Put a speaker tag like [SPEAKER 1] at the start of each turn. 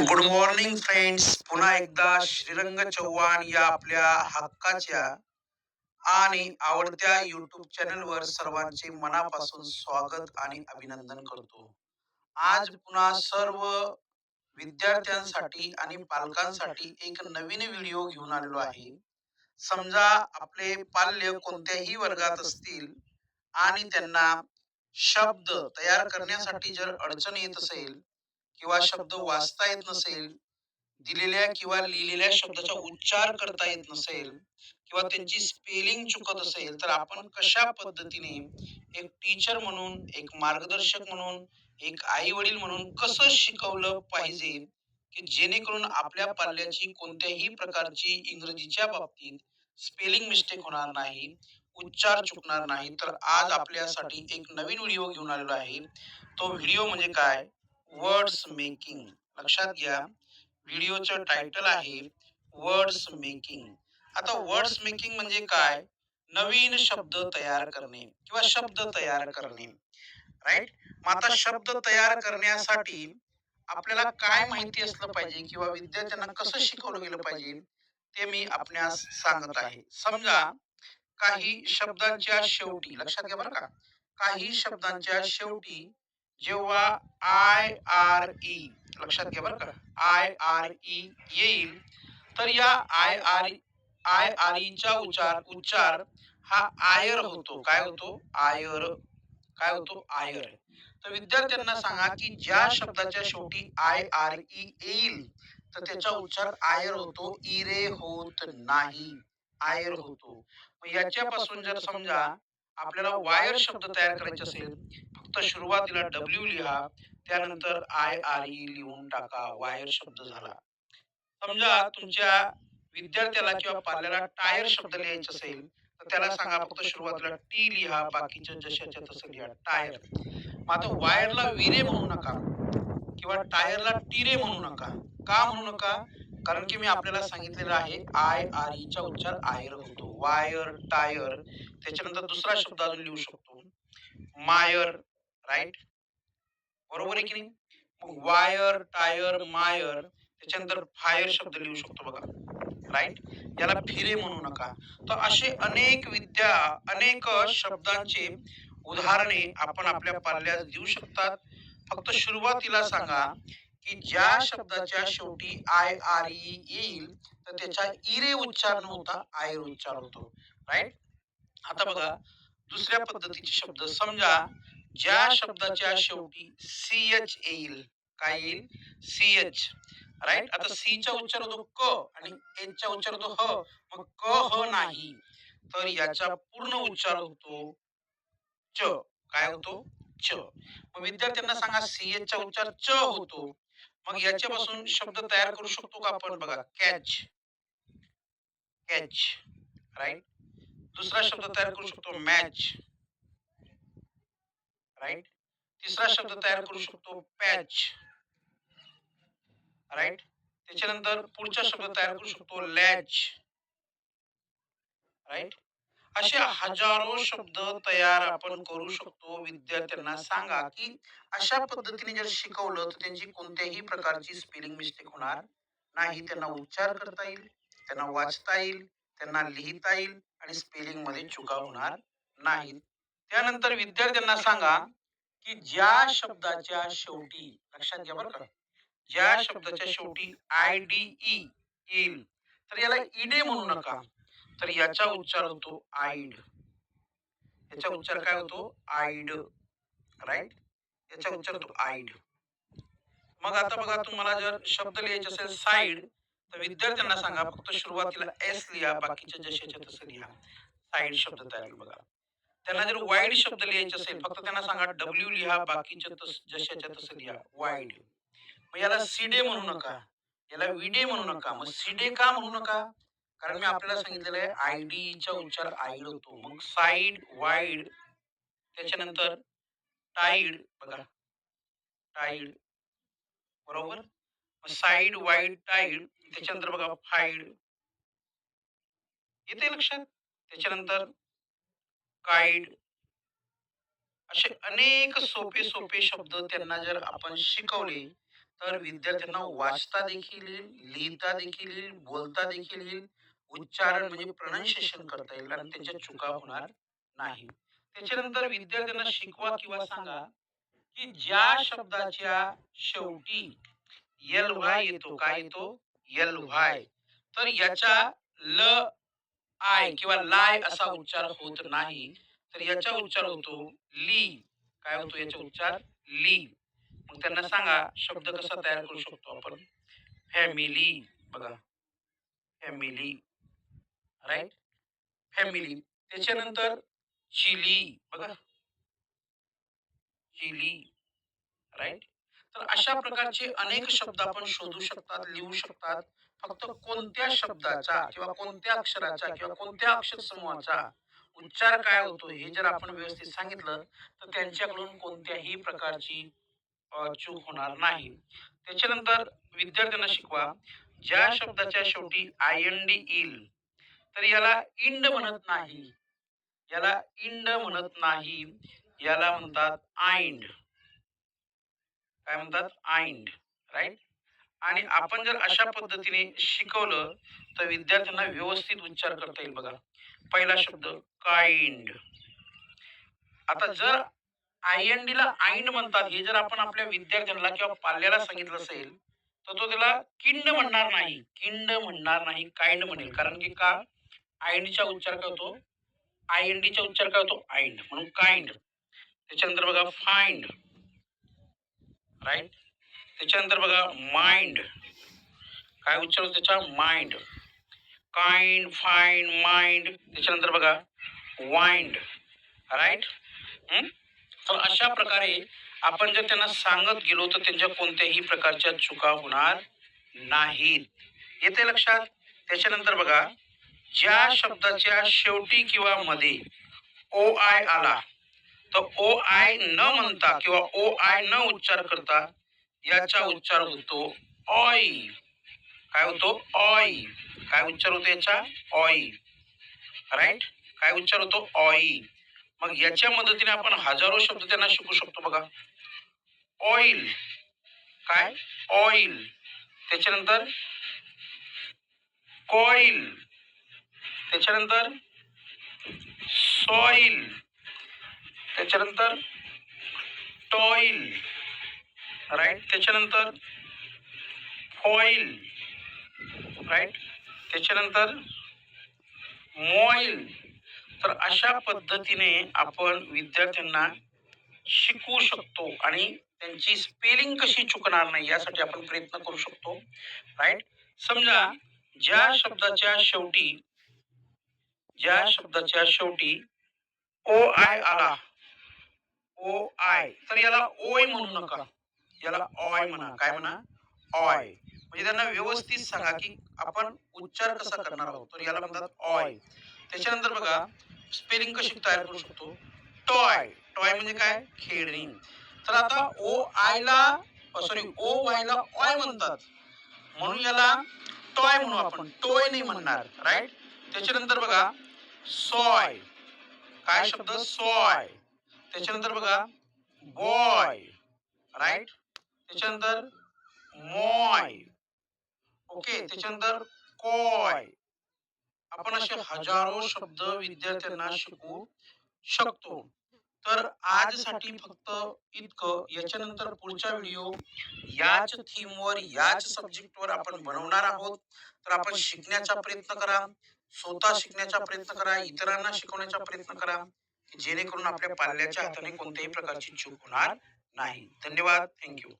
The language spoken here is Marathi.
[SPEAKER 1] गुड मॉर्निंग फ्रेंड्स पुन्हा एकदा श्रीरंग चव्हाण या आपल्या हक्काच्या आणि आवडत्या युट्यूब चॅनलवर सर्वांचे मनापासून स्वागत आणि अभिनंदन करतो. आज पुन्हा सर्व विद्यार्थ्यांसाठी आणि पालकांसाठी एक नवीन व्हिडिओ घेऊन आलेलो आहे. समजा आपले पाल्य कोणत्याही वर्गात असतील आणि त्यांना शब्द तयार करण्यासाठी जर अडचण येत असेल किंवा शब्द वाचता येत नसेल दिलेल्या किंवा लिहिलेल्या शब्दाचा उच्चार करता येत नसेल किंवा त्यांची स्पेलिंग चुकत असेल तर आपण कशा पद्धतीने एक टीचर म्हणून एक मार्गदर्शक म्हणून एक आई वडील म्हणून कसं शिकवलं पाहिजे की जेणेकरून आपल्या पाल्याची कोणत्याही प्रकारची इंग्रजीच्या बाबतीत स्पेलिंग मिस्टेक होणार नाही उच्चार चुकणार नाही. तर आज आपल्यासाठी एक नवीन व्हिडिओ घेऊन आलेलो आहे. तो व्हिडिओ म्हणजे काय? Words making. लक्षात घ्या व्हिडिओचं टायटल आहे वर्ड्स मेकिंग. आता वर्ड्स मेकिंग म्हणजे काय? नवीन शब्द तयार करणे किंवा शब्द तयार करणे. राईट? मग आता शब्द तयार करण्यासाठी आपल्याला काय माहिती असलं पाहिजे किंवा विद्यार्थ्यांना कसं शिकवलं गेलं पाहिजे ते मी आपणास सांगत आहे. समजा काही शब्दांच्या शेवटी लक्षात घ्या बरं का. काही शब्दांच्या शेवटी जेव्हा आय आर ई. लक्षात घ्या बरं का. आय आर ई येईल. तर या आय आर आय आर ईचा उच्चार उच्चार हा आयर होतो. काय होतो? आयर. काय होतो? आयर. तर विद्यार्थ्यांना सांगा की ज्या शब्दाच्या शेवटी आय आर ई येईल तर त्याचा उच्चार आयर होतो इरे होत नाही. आयर होतो. याच्यापासून जर समजा आपल्याला वायर शब्द तयार करायचे असेल फक्त सुरुवातीला डब्ल्यू लिहा त्यानंतर आय आर ई लिहून टाका वायर शब्द झाला. समजा तुमच्या विद्यार्थ्याला किंवा पाल्याला टायर शब्द लिहायचा असेल तर त्याला सांगा फक्त सुरुवातीला टी लिहा बाकीच्या जशाच्या तसं लिहा टायर. आता वायरला विरे म्हणू नका किंवा टायरला टिरे म्हणू नका. का म्हणू नका? कारण की मी आपल्याला सांगितलेलं आहे आय आर ईचा उच्चार आयर होतो. वायर टायर त्याच्यानंतर दुसरा शब्द अजून लिहू शकतो. मायर राईट बरोबर आहे की नाही? वायर टायर मायर त्याच्यानंतर फायर शब्द लिहू शकतो बघा. राईट याला फिरे म्हणू नका. तर असे अनेक विद्या अनेक शब्दांचे उदाहरणे आपण आपल्या पाल्यास देऊ शकतात. फक्त सुरुवातीला सांगा की ज्या शब्दाच्या शेवटी आय आर ई येईल तर त्याचा इरे उच्चार न होता आयर उच्चार होतो. राईट आता बघा दुसऱ्या पद्धतीचे शब्द समजा ज्या शब्दाच्या शेवटी सी एच येईल काय येईल? सी एच राईट आता सी चा उच्चार होतो क आणि एच चा उच्चार होतो ह मग क ह नाही. तर याचा पूर्ण उच्चार होतो च. काय होतो? च. मग विद्यार्थ्यांना सांगा सी एच चा उच्चार च होतो मग याच्यापासून शब्द तयार करू शकतो का आपण बघा? कॅच कॅच राईट दुसरा शब्द तयार करू शकतो मॅच राईट तिसरा शब्द तयार करू शकतो पॅच राईट त्याच्यानंतर पुढचा शब्द तयार करू शकतो लॅच राईट असे हजारो शब्द तयार आपण करू शकतो. विद्यार्थ्यांना सांगा की अशा पद्धतीने जर शिकवलं तर त्यांची कोणत्याही प्रकारची स्पेलिंग मिस्टेक होणार नाही. त्यांना उच्चार करता येईल त्यांना वाचता येईल त्यांना लिहिता येईल आणि स्पेलिंगमध्ये चुका होणार नाहीत. त्यानंतर विद्यार्थ्यांना सांगा की ज्या शब्दाच्या शेवटी लक्षात घ्या बरं का. ज्या शब्दाच्या शेवटी आय डी ई येईल तर याला इडे म्हणू नका. तर याचा उच्चार होतो आईड. याचा उच्चार काय होतो? आईड. राईट? याचा उच्चार होतो आईड. मग आता बघा तुम्हाला जर शब्द लिहायचे असेल साईड तर विद्यार्थ्यांना सांगा फक्त सुरुवातीला एस लिहा बाकीच्या जशाच्या तसं लिहा. साईड शब्द तयार बघा त्यांना जर वाईड शब्द लिहायचे असेल फक्त त्यांना सांगा डब्ल्यू लिहा बाकीच्या तस जशाच्या तसं लिहा. वाईड मग याला सीडे म्हणू नका याला विडे म्हणू नका. मग सीडे का म्हणू नका कारण मी आपल्याला सांगितलेलं आहे आय चा उच्चार आईड होतो. मग साईड वाईड त्याच्यानंतर टाईड बघा. टाईड बरोबर? साईड वाईड टाईड त्याच्यानंतर बघा फाईड. येते लक्षात? त्याच्यानंतर काईड असे अनेक सोपे सोपे शब्द त्यांना जर आपण शिकवले तर विद्यार्थ्यांना वाचता देखील येईल लिहिता देखील येईल बोलता देखील येईल. उच्चारण म्हणजे प्रोनाऊन्सिएशन करता येईल आणि त्याच्या चुका होणार नाही. त्याच्यानंतर विद्यार्थ्यांना शिकवा किंवा सांगा की ज्या शब्दाच्या शेवटी एल व्हाय येतो काय येतो? एल व्हाय तर याच्या ल आय किंवा लाय असा उच्चार होत नाही. तर याचा उच्चार होतो ली काय होतो याचा उच्चार? ली मग त्यांना सांगा शब्द कसा तयार करू शकतो आपण? फॅमिली बघा. Family right family. त्याच्यानंतर चिली. बघा. चिली. राईट तर अशा प्रकारचे अनेक शब्द आपण शोधू शकतात लिहू शकतात. फक्त कोणत्या शब्दाचा किंवा कोणत्या अक्षराचा किंवा कोणत्या अक्षर समूहाचा उच्चार काय होतो हे जर आपण व्यवस्थित सांगितलं तर त्यांच्याकडून कोणत्याही प्रकारची चूक होणार नाही. त्याच्यानंतर विद्यार्थ्यांना शिकवा. ज्या शब्दाच्या शेवटी आय एन डी येईल तर याला इंड म्हणत नाही. याला इंड म्हणत नाही. याला म्हणतात आइंड काय म्हणतात? Ind right? आणि आपण जर अशा पद्धतीने शिकवलं तर विद्यार्थ्यांना व्यवस्थित उच्चार करता येईल बघा. पहिला शब्द काइंड. आता जर आय एन डी ला आइंड म्हणतात हे जर आपण आपल्या विद्यार्थ्यांना किंवा पाल्याला सांगितलं असेल तर तो त्याला किंड म्हणणार नाही. किंड म्हणणार नाही. काइंड म्हणेल. कारण की? का? आयंडीचा उच्चार काय होतो आय एन डीचा उच्चार काय होतो आइंड म्हणून काइंड. त्याच्यानंतर बघा फाइंड. राईट त्याच्यानंतर बघा माइंड. काय उच्चार होतो त्याचा? माइंड. Kind find mind. त्याच्यानंतर बघा वाइंड. राईट तर अशा प्रकारे आपण जर त्यांना सांगत गेलो तर त्यांच्या कोणत्याही प्रकारच्या चुका होणार नाहीत. येते लक्षात? त्याच्यानंतर बघा ज्या शब्दाच्या शेवटी किंवा मध्ये ओ आय आला तर ओ आय न म्हणता किंवा ओ आय न उच्चार करता याचा उच्चार होतो ऑय काय होतो? ऑय काय उच्चार होतो याचा? ऑय राईट काय उच्चार होतो? ऑय मग याच्या मदतीने आपण हजारो शब्द त्यांना शिकू शकतो बघा. ऑइल काय? ऑइल त्याच्यानंतर कॉइल त्याच्यानंतर सॉइल त्याच्यानंतर टॉइल राईट त्याच्यानंतर फॉइल राईट त्याच्यानंतर मॉइल तर अशा पद्धतीने आपण विद्यार्थ्यांना शिकवू शकतो आणि त्यांची स्पेलिंग कशी चुकणार नाही यासाठी आपण प्रयत्न करू शकतो. राईट समजा ज्या शब्दाच्या शेवटी ज्या शब्दाच्या शेवटी ओ आय आला. O I. तर याला ओय म्हणू नका. याला ऑय म्हणा. काय म्हणा? ऑय. म्हणजे त्यांना व्यवस्थित सांगा की आपण उच्चार कसा करणार आहोत. तर याला म्हणतात ऑय. त्याच्यानंतर बघा स्पेलिंग कशी तयार करू शकतो? टॉय. टॉय. म्हणजे काय? खेळणी. तर आता ओ आय ला सॉरी ओ वाय ला ऑय म्हणतात. म्हणून याला टॉय म्हणू आपण. टॉय नाही म्हणणार. राईट त्याच्यानंतर बघा सॉय. काय शब्द सॉय. त्याच्यानंतर बघा बॉय राईट? त्याच्यानंतर मॉय. ओके त्याच्यानंतर कॉय. आपण असे हजारो शब्द विद्यार्थ्यांना शिकवू शकतो. तर आजसाठी फक्त इतकं. याच्यानंतर पुढचा व्हिडिओ याच थीमवर याच सब्जेक्टवर आपण बनवणार आहोत. तर आपण शिकण्याचा प्रयत्न करा. स्वतः शिकण्याचा प्रयत्न करा इतरांना शिकवण्याचा प्रयत्न करा जेणेकरून आपल्या पाल्याच्या हाताने कोणत्याही प्रकारची चूक होणार नाही. धन्यवाद. थँक्यू